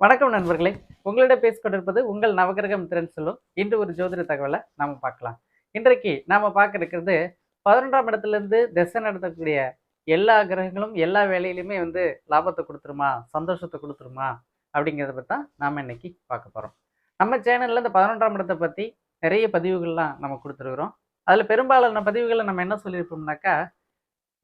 வணக்கம் நண்பர்களே. உங்களிடம் பேசிக்கொண்டிருப்பது உங்கள் நவகிரகம் திறன் சொல்லும். இன்று ஒரு ஜோதிட தகவலை நாம் பார்க்கலாம். இன்றைக்கு நாம் பார்க்க இருக்கிறது பதினொன்றாம் இடத்துலேருந்து திசை நடத்தக்கூடிய எல்லா கிரகங்களும் எல்லா வேலையிலுமே வந்து லாபத்தை கொடுத்துருமா? சந்தோஷத்தை கொடுத்துருமா? அப்படிங்கிறத பற்றி தான் நாம் இன்னைக்கு பார்க்க போகிறோம் நம்ம சேனல்ல இந்த பதினொன்றாம் இடத்தை பற்றி நிறைய பதிவுகள்லாம் நம்ம கொடுத்துருக்குறோம். அதில் பெரும்பாலான பதிவுகளை நம்ம என்ன சொல்லியிருப்போம்னாக்கா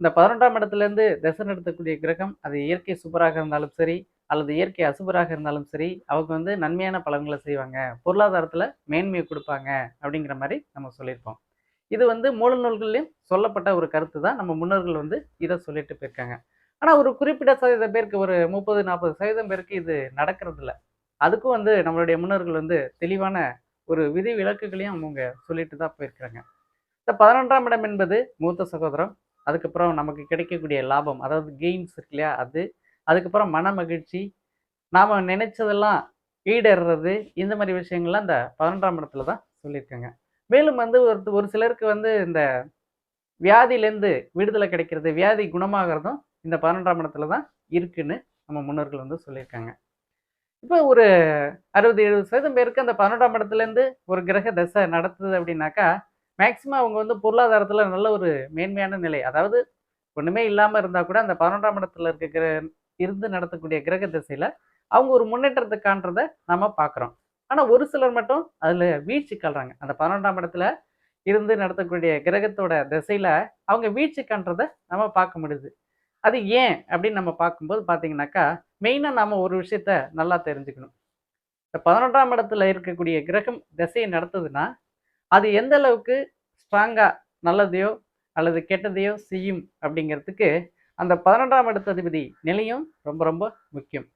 இந்த பதினொன்றாம் இடத்துலேருந்து திசை நடத்தக்கூடிய கிரகம் அது இயற்கை சூப்பராக இருந்தாலும் சரி அல்லது இயற்கை அசுபராக இருந்தாலும் சரி அவங்க வந்து நன்மையான பலன்களை செய்வாங்க. பொருளாதாரத்தில் மேன்மையை கொடுப்பாங்க அப்படிங்கிற மாதிரி நம்ம சொல்லியிருப்போம். இது வந்து மூல நூல்கள்லையும் சொல்லப்பட்ட ஒரு கருத்து தான். நம்ம முன்னோர்கள் வந்து இதை சொல்லிட்டு போயிருக்காங்க. ஆனால் ஒரு குறிப்பிட்ட சதவீத பேருக்கு ஒரு முப்பது நாற்பது சதவீதம் பேருக்கு இது நடக்கிறதில்ல. அதுக்கும் வந்து நம்மளுடைய முன்னோர்கள் வந்து தெளிவான ஒரு விதி விலக்குகளையும் அவங்க சொல்லிட்டு தான் போயிருக்கிறாங்க. இந்த பதினொன்றாம் இடம் என்பது மூத்த சகோதரம். அதுக்கப்புறம் நமக்கு கிடைக்கக்கூடிய லாபம் அதாவது கெயின்ஸ் இருக்கு இல்லையா? அது அதுக்கப்புறம் மன மகிழ்ச்சி. நாம் நினைச்சதெல்லாம் ஈடேறது இந்த மாதிரி விஷயங்கள்லாம் இந்த பதினொன்றாம் இடத்துல தான் சொல்லியிருக்காங்க. மேலும் வந்து ஒரு ஒரு சிலருக்கு வந்து இந்த வியாதியிலேருந்து விடுதலை கிடைக்கிறது வியாதி குணமாகிறதும் இந்த பதினொன்றாம் இடத்துல தான் இருக்குன்னு நம்ம முன்னோர்கள் வந்து சொல்லியிருக்காங்க. இப்போ ஒரு அறுபது எழுபது சதவீதம் பேருக்கு அந்த பன்னெண்டாம் இடத்துலேருந்து ஒரு கிரக தசை நடத்துது அப்படின்னாக்கா மேக்சிமம் அவங்க வந்து பொருளாதாரத்தில் நல்ல ஒரு மேன்மையான நிலை. அதாவது ஒன்றுமே இல்லாமல் இருந்தால் கூட அந்த பன்னெண்டாம் இடத்துல இருக்க கிர இருந்து நடத்தக்கூடிய கிரக திசையில் அவங்க ஒரு முன்னேற்றத்தை காண்றதை நம்ம பார்க்குறோம் ஆனால் ஒரு சிலர் மட்டும் அதில் வீழ்ச்சி காண்றாங்க. அந்த பன்னெண்டாம் இடத்துல இருந்து நடத்தக்கூடிய கிரகத்தோட திசையில் அவங்க வீழ்ச்சி காண்றதை நம்ம பார்க்க முடியுது. அது ஏன் அப்படின்னு நம்ம பார்க்கும்போது பார்த்தீங்கன்னாக்கா மெயினாக நாம் ஒரு விஷயத்த நல்லா தெரிஞ்சுக்கணும். இந்த பதினொன்றாம் இடத்துல இருக்கக்கூடிய கிரகம் திசையை நடத்துதுன்னா அது எந்த அளவுக்கு ஸ்ட்ராங்காக நல்லதையோ அல்லது கெட்டதையோ செய்யும் அப்படிங்கிறதுக்கு அந்த பதினொன்றாம் இடத்ததிபதி நிலையும் ரொம்ப ரொம்ப முக்கியம்.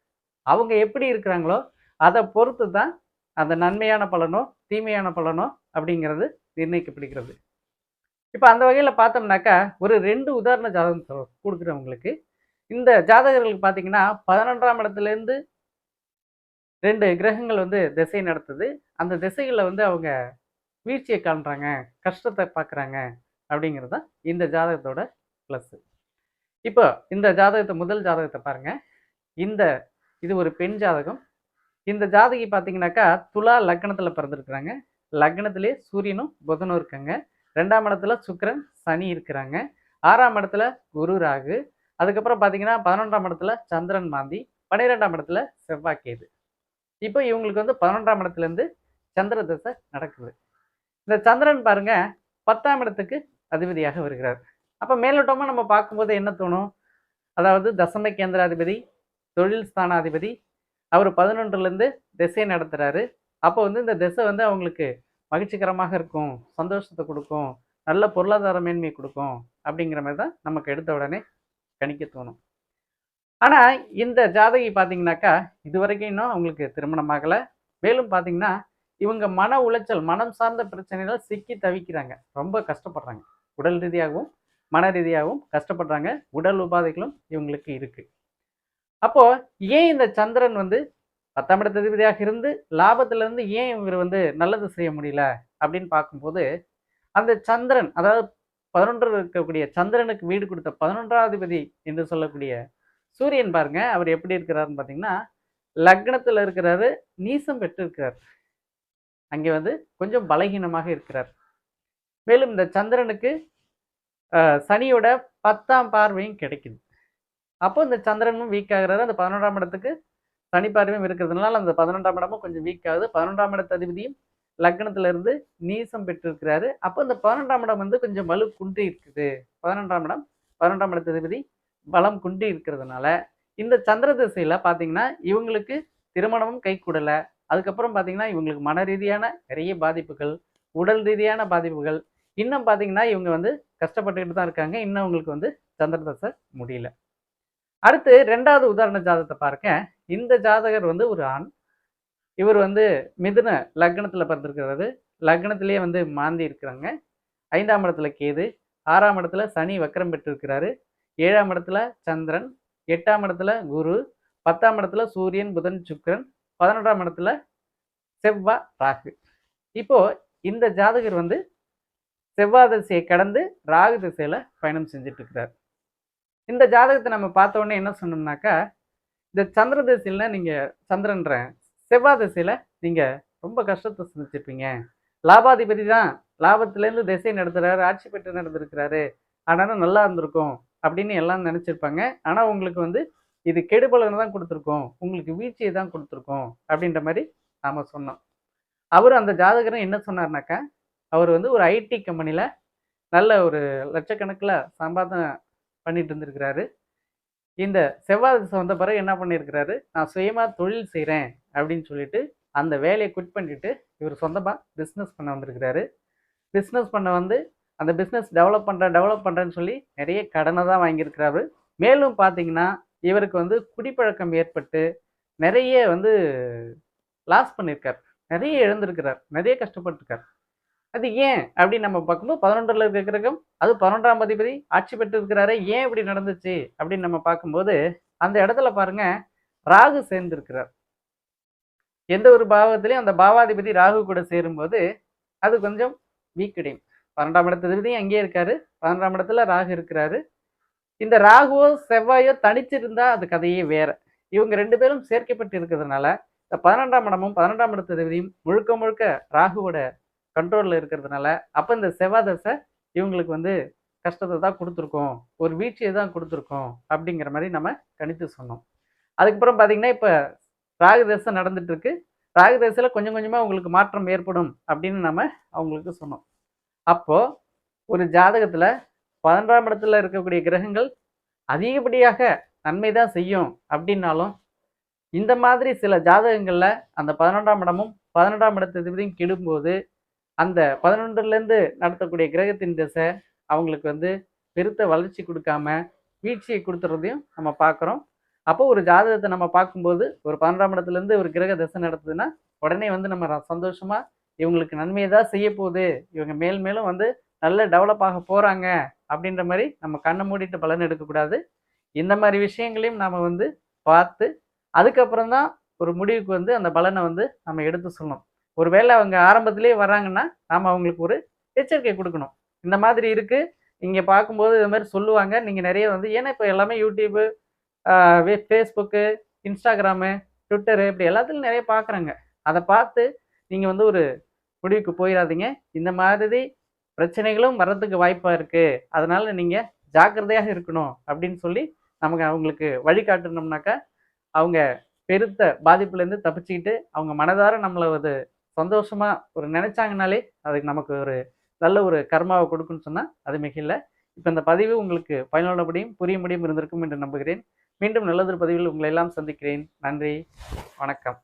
அவங்க எப்படி இருக்கிறாங்களோ அதை பொறுத்து தான் அந்த நன்மையான பலனோ தீமையான பலனோ அப்படிங்கிறது நிர்ணயிக்கப்படுகிறது. இப்போ அந்த வகையில் பார்த்தோம்னாக்கா ஒரு ரெண்டு உதாரண ஜாதகம் கொடுக்குறவங்களுக்கு இந்த ஜாதகர்களுக்கு பார்த்தீங்கன்னா பதினொன்றாம் இடத்துலேருந்து ரெண்டு கிரகங்கள் வந்து திசை நடத்துது. அந்த திசைகளில் வந்து அவங்க வீழ்ச்சியை காண்றாங்க கஷ்டத்தை பார்க்குறாங்க அப்படிங்கிறது தான் இந்த ஜாதகத்தோட ப்ளஸ்ஸு இப்போ இந்த ஜாதகத்தை முதல் ஜாதகத்தை பாருங்க. இந்த இது ஒரு பெண் ஜாதகம். இந்த ஜாதகி பார்த்தீங்கன்னாக்கா துலா லக்னத்தில் பிறந்திருக்கிறாங்க. லக்னத்திலே சூரியனும் புதனும் இருக்காங்க. ரெண்டாம் இடத்துல சுக்கரன் சனி இருக்கிறாங்க. ஆறாம் இடத்துல குரு ராகு. அதுக்கப்புறம் பார்த்தீங்கன்னா பதினொன்றாம் இடத்துல சந்திரன் மாந்தி. பன்னிரெண்டாம் இடத்துல செவ்வாய்க்கேது இப்போ இவங்களுக்கு வந்து பதினொன்றாம் இடத்துலேருந்து சந்திர தசை நடக்குது. இந்த சந்திரன் பாருங்க பத்தாம் இடத்துக்கு அதிபதியாக வருகிறார். அப்போ மேலோட்டமாக நம்ம பார்க்கும்போது என்ன தோணும்? அதாவது தசம கேந்திராதிபதி தொழில் ஸ்தானாதிபதி அவர் பதினொன்றுலேருந்து திசையை நடத்துகிறாரு அப்போ வந்து இந்த திசை வந்து அவங்களுக்கு மகிழ்ச்சிகரமாக இருக்கும் சந்தோஷத்தை கொடுக்கும் நல்ல பொருளாதார மேன்மை கொடுக்கும் அப்படிங்கிற மாதிரி தான் நமக்கு எடுத்த உடனே கணிக்க தோணும். ஆனால் இந்த ஜாதகி பார்த்தீங்கன்னாக்கா இது வரைக்கும் இன்னும் அவங்களுக்கு திருமணம் ஆகலை. மேலும் பார்த்தீங்கன்னா இவங்க மன உளைச்சல் மனம் சார்ந்த பிரச்சனைகள் சிக்கி தவிக்கிறாங்க. ரொம்ப கஷ்டப்படுறாங்க. உடல் ரீதியாகவும் மன ரீதியாகவும் கஷ்டப்படுறாங்க. உடல் உபாதைகளும் இவங்களுக்கு இருக்குது அப்போது ஏன் இந்த சந்திரன் வந்து பத்தாம் இடத்த அதிபதியாக இருந்து லாபத்திலேருந்து ஏன் இவர் வந்து நல்லது செய்ய முடியல? அப்படின்னு பார்க்கும்போது அந்த சந்திரன் அதாவது பதினொன்று இருக்கக்கூடிய சந்திரனுக்கு வீடு கொடுத்த பதினொன்றாதிபதி என்று சொல்லக்கூடிய சூரியன் பாருங்க அவர் எப்படி இருக்கிறாருன்னு பார்த்தீங்கன்னா லக்னத்தில் இருக்கிறாரு நீசம் பெற்று இருக்கிறார் அங்கே வந்து கொஞ்சம் பலகீனமாக இருக்கிறார். மேலும் இந்த சந்திரனுக்கு சனியோட பத்தாம் பார்வையும் கிடைக்குது. அப்போ இந்த சந்திரனும் வீக் ஆகிறாரு. அந்த பதினொன்றாம் இடத்துக்கு சனி பார்வையும் இருக்கிறதுனால அந்த பதினொன்றாம் இடமும் கொஞ்சம் வீக் ஆகுது. பதினொன்றாம் இடத்து அதிபதியும் லக்னத்துல இருந்து நீசம் பெற்றிருக்கிறாரு. அப்போ இந்த பதினொன்றாம் இடம் வந்து கொஞ்சம் வலு குன்றி இருக்குது. பதினொன்றாம் இடம் பதினொன்றாம் இடத்து அதிபதி பலம் குன்றி இருக்கிறதுனால இந்த சந்திர திசையில பார்த்தீங்கன்னா இவங்களுக்கு திருமணமும் கைக்கூடலை அதுக்கப்புறம் பார்த்தீங்கன்னா இவங்களுக்கு மன ரீதியான நிறைய பாதிப்புகள் உடல் ரீதியான பாதிப்புகள். இன்னும் பார்த்தீங்கன்னா இவங்க வந்து கஷ்டப்பட்டுக்கிட்டு தான் இருக்காங்க. இன்னும் அவங்களுக்கு வந்து சந்திரதசை முடியல. அடுத்து ரெண்டாவது உதாரண ஜாதகத்தை பாருங்க. இந்த ஜாதகர் வந்து ஒரு ஆண். இவர் வந்து மிதுன லக்னத்தில் பிறந்திருக்கிறாரு. லக்னத்திலேயே வந்து மாந்தி இருக்கிறாங்க. ஐந்தாம் இடத்துல கேது. ஆறாம் இடத்துல சனி வக்கரம் பெற்றிருக்கிறாரு. ஏழாம் இடத்துல சந்திரன். எட்டாம் இடத்துல குரு. பத்தாம் இடத்துல சூரியன் புதன் சுக்கரன். பதினொன்றாம் இடத்துல செவ்வா ராகு. இப்போ இந்த ஜாதகர் வந்து செவ்வாய் திசையை கடந்து ராகு திசையில் பயணம் செஞ்சுட்டு இருக்கிறார் இந்த ஜாதகத்தை நம்ம பார்த்த உடனே என்ன சொன்னோம்னாக்கா இந்த சந்திர திசையில் நீங்கள் சந்திரன்றேன் செவ்வாய் திசையில் நீங்கள் ரொம்ப கஷ்டத்தை சந்திச்சிருப்பீங்க. லாபாதிபதி தான் லாபத்திலேருந்து திசை நடத்துகிறாரு ஆட்சி பெற்று நடந்திருக்கிறாரு ஆனாலும் நல்லா இருந்திருக்கும் அப்படின்னு எல்லாம் நினச்சிருப்பாங்க. ஆனால் உங்களுக்கு வந்து இது கெடுபலனை தான் கொடுத்துருக்கோம் உங்களுக்கு வீழ்ச்சியை தான் கொடுத்துருக்கோம் அப்படின்ற மாதிரி நாம் சொன்னோம். அவர் அந்த ஜாதகரும் என்ன சொன்னார்னாக்கா அவர் வந்து ஒரு ஐடி கம்பெனியில் நல்ல ஒரு லட்சக்கணக்கில் சம்பாதனை பண்ணிட்டு இருந்திருக்கிறாரு. இந்த செவ்வாய் திசை வந்த பிறகு என்ன பண்ணியிருக்கிறாரு நான் சுயமாக தொழில் செய்கிறேன் அப்படின்னு சொல்லிட்டு அந்த வேலையை குவிட் பண்ணிட்டு இவர் சொந்தமாக பிஸ்னஸ் பண்ண வந்திருக்கிறாரு. பிஸ்னஸ் பண்ண வந்து அந்த பிஸ்னஸ் டெவலப் பண்ணுறேன் டெவலப் பண்ணுறேன்னு சொல்லி நிறைய கடனை தான் வாங்கியிருக்கிறாரு. மேலும் பார்த்தீங்கன்னா இவருக்கு வந்து குடிப்பழக்கம் ஏற்பட்டு நிறைய வந்து லாஸ் பண்ணியிருக்கார். நிறைய இழந்திருக்கிறார். நிறைய கஷ்டப்பட்டிருக்கார். அது ஏன் அப்படின்னு நம்ம பார்க்கும்போது பதினொன்றில் இருக்க கிரகம் அது பதினொன்றாம் அதிபதி ஆட்சி பெற்று இருக்கிறாரு ஏன் இப்படி நடந்துச்சு அப்படின்னு நம்ம பார்க்கும்போது அந்த இடத்துல பாருங்க ராகு சேர்ந்திருக்கிறார். எந்த ஒரு பாவத்திலையும் அந்த பாவாதிபதி ராகு கூட சேரும்போது அது கொஞ்சம் வீக்கடையும். பன்னெண்டாம் இடத்துல அங்கேயே இருக்காரு. பன்னெண்டாம் இடத்துல ராகு இருக்கிறாரு. இந்த ராகுவோ செவ்வாயோ தனிச்சிருந்தா அது கதையே வேற. இவங்க ரெண்டு பேரும் சேர்க்கப்பட்டு இருக்கிறதுனால இந்த பதினெண்டாம் இடமும் பதினெண்டாம் இடத்துலையும் முழுக்க முழுக்க ராகுவோட கண்ட்ரோலில் இருக்கிறதுனால அப்போ இந்த செவ்வாய் தசை இவங்களுக்கு வந்து கஷ்டத்தை தான் கொடுத்துருக்கோம். ஒரு வீழ்ச்சியை தான் கொடுத்துருக்கோம் அப்படிங்கிற மாதிரி நம்ம கணித்து சொன்னோம். அதுக்கப்புறம் பார்த்தீங்கன்னா இப்போ ராகு தசை நடந்துட்டு ராகு தசையில் கொஞ்சம் கொஞ்சமாக உங்களுக்கு மாற்றம் ஏற்படும் அப்படின்னு நம்ம அவங்களுக்கு சொன்னோம். அப்போது ஒரு ஜாதகத்தில் பதினொன்றாம் இடத்துல இருக்கக்கூடிய கிரகங்கள் அதிகப்படியாக நன்மை தான் செய்யும் அப்படின்னாலும் இந்த மாதிரி சில ஜாதகங்களில் அந்த பதினொன்றாம் இடமும் பதினொன்றாம் இடத்தையும் கெடும்போது அந்த பதினொன்றுலேருந்து நடத்தக்கூடிய கிரகத்தின் திசை அவங்களுக்கு வந்து பெருத்த வளர்ச்சி கொடுக்காம வீழ்ச்சியை கொடுத்துறதையும் நம்ம பார்க்குறோம். அப்போ ஒரு ஜாதகத்தை நம்ம பார்க்கும்போது ஒரு பன்னெண்டாம் இடத்துலேருந்து ஒரு கிரக திசை நடத்துதுன்னா உடனே வந்து நம்ம ர- இவங்களுக்கு நன்மையை தான் செய்ய போகுது. இவங்க மேல் மேலும் வந்து நல்ல டெவலப் ஆக போகிறாங்க அப்படின்ற மாதிரி நம்ம கண்ணை மூடிட்டு பலன் எடுக்கக்கூடாது. இந்த மாதிரி விஷயங்களையும் நாம் வந்து பார்த்து அதுக்கப்புறம் தான் ஒரு முடிவுக்கு வந்து அந்த பலனை வந்து நம்ம எடுத்து சொல்லணும். ஒருவேளை அவங்க ஆரம்பத்திலேயே வராங்கன்னா நாம் அவங்களுக்கு ஒரு எச்சரிக்கை கொடுக்கணும். இந்த மாதிரி இருக்கு. இங்கே பார்க்கும்போது இது மாதிரி சொல்லுவாங்க. நீங்கள் நிறைய வந்து ஏன்னா இப்போ எல்லாமே யூடியூப்பு ஃபேஸ்புக்கு இன்ஸ்டாகிராமு ட்விட்டரு இப்படி எல்லாத்துலையும் நிறைய பார்க்குறாங்க. அதை பார்த்து நீங்கள் வந்து ஒரு முடிவுக்கு போயிடாதீங்க இந்த மாதிரி பிரச்சனைகளும் வர்றதுக்கு வாய்ப்பாக இருக்குது அதனால் நீங்கள் ஜாக்கிரதையாக இருக்கணும் அப்படின்னு சொல்லி நமக்கு அவங்களுக்கு வழிகாட்டணும்னாக்கா அவங்க பெருத்த பாதிப்புலேருந்து தப்பிச்சுக்கிட்டு அவங்க மனதார நம்மளை அது சந்தோஷமாக ஒரு நினைச்சாங்கனாலே அதுக்கு நமக்கு ஒரு நல்ல ஒரு கர்மாவை கொடுக்குன்னு சொன்னால் அது மிகையில் இப்போ இந்த பதிவு உங்களுக்கு பயனுள்ளபடியும் புரியும்படியும் இருந்திருக்கும் என்று நம்புகிறேன். மீண்டும் நல்லதொரு பதிவில் உங்களை எல்லாம் சந்திக்கிறேன். நன்றி. வணக்கம்.